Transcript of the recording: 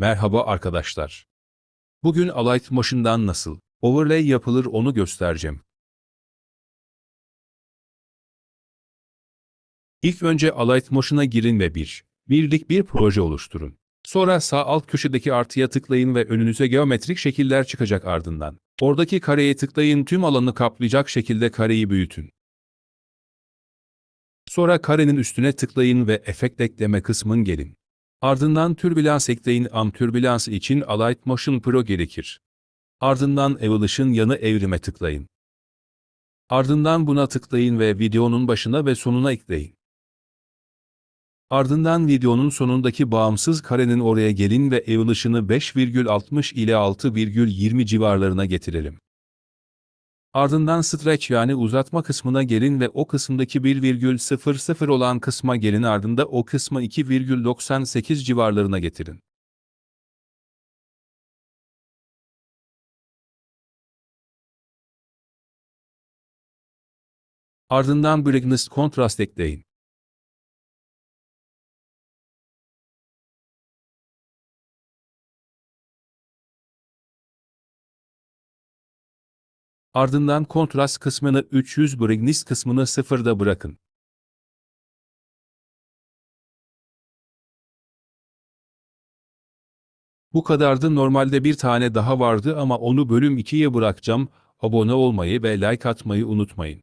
Merhaba arkadaşlar. Bugün Alight Motion'dan nasıl overlay yapılır onu göstereceğim. İlk önce Alight Motion'a girin ve bir, birlik bir proje oluşturun. Sonra sağ alt köşedeki artıya tıklayın ve önünüze geometrik şekiller çıkacak ardından. Oradaki kareye tıklayın tüm alanı kaplayacak şekilde kareyi büyütün. Sonra karenin üstüne tıklayın ve efekt ekleme kısmın gelin. Ardından türbülans ekleyin am türbülans için Alight Motion Pro gerekir. Ardından Evolution yanı evrime tıklayın. Ardından buna tıklayın ve videonun başına ve sonuna ekleyin. Ardından videonun sonundaki bağımsız karenin oraya gelin ve Evolution'ı 5,60 ile 6,20 civarlarına getirelim. Ardından stretch yani uzatma kısmına gelin ve o kısımdaki 1,00 olan kısma gelin ardında o kısmı 2,98 civarlarına getirin. Ardından Brightness Contrast ekleyin. Ardından kontrast kısmını 300 brightness kısmını sıfırda bırakın. Bu kadardı normalde bir tane daha vardı ama onu bölüm 2'ye bırakacağım. Abone olmayı ve like atmayı unutmayın.